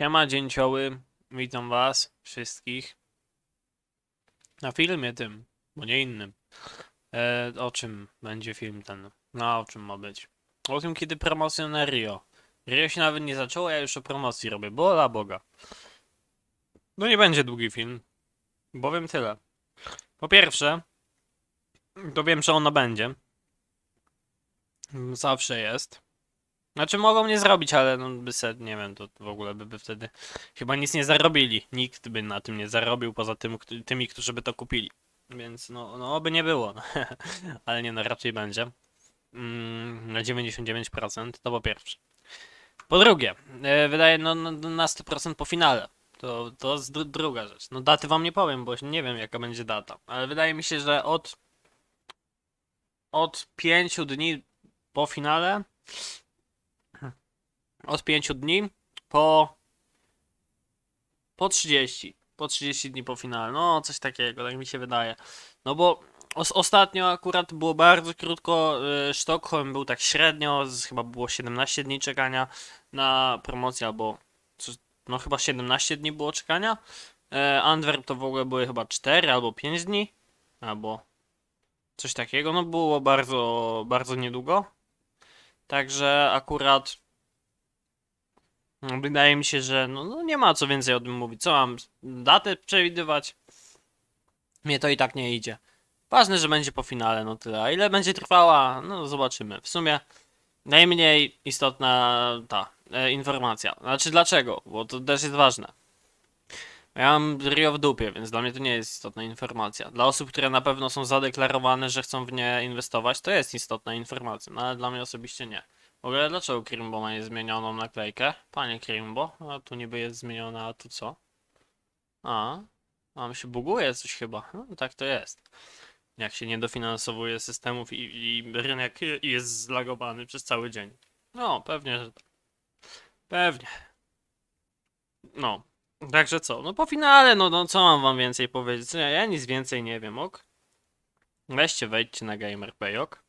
Siema dzięcioły, witam was wszystkich na filmie tym, bo nie innym. E, o czym będzie film ten? No, o czym ma być? O tym, kiedy promocja na Rio. Rio się nawet nie zaczęło, ja już o promocji robię, bola boga. No nie będzie długi film, bowiem tyle. Po pierwsze, to wiem, że ona będzie. Zawsze jest. Znaczy mogą nie zrobić, ale no by se, nie wiem, to w ogóle by, by wtedy chyba nic nie zarobili. Nikt by na tym nie zarobił poza tym, tymi, którzy by to kupili. Więc no, no oby nie było. No. ale nie no, raczej będzie. Mm, na 99% to po pierwsze. Po drugie, e, wydaje no, no na 100% po finale. To, to jest dru- druga rzecz. No daty wam nie powiem, bo nie wiem jaka będzie data. Ale wydaje mi się, że od od 5 dni po finale od 5 dni po po 30. Po 30 dni po finale. No, coś takiego, tak mi się wydaje. No bo os ostatnio akurat było bardzo krótko. y, Sztokholm był tak średnio, z, chyba było 17 dni czekania na promocję, albo coś- no chyba 17 dni było czekania. E, Antwerp to w ogóle były chyba 4 albo 5 dni, albo coś takiego. No było bardzo, bardzo niedługo. Także akurat Wydaje mi się, że no, no nie ma co więcej o tym mówić. Co mam datę przewidywać? Mnie to i tak nie idzie. Ważne, że będzie po finale, no tyle. A ile będzie trwała? No zobaczymy. W sumie najmniej istotna ta e, informacja. Znaczy dlaczego? Bo to też jest ważne. Ja mam Rio w dupie, więc dla mnie to nie jest istotna informacja. Dla osób, które na pewno są zadeklarowane, że chcą w nie inwestować, to jest istotna informacja, no ale dla mnie osobiście nie. W ogóle dlaczego Krimbo ma niezmienioną naklejkę? Panie Krimbo, a tu niby jest zmieniona, a tu co? A, a mi się buguje coś chyba. No, tak to jest. Jak się nie dofinansowuje systemów i, i rynek jest zlagowany przez cały dzień. No, pewnie, że tak. Pewnie. No, także co? No po finale, no, no co mam wam więcej powiedzieć? Ja, ja nic więcej nie wiem, ok? Weźcie, wejdźcie na Gamer ok?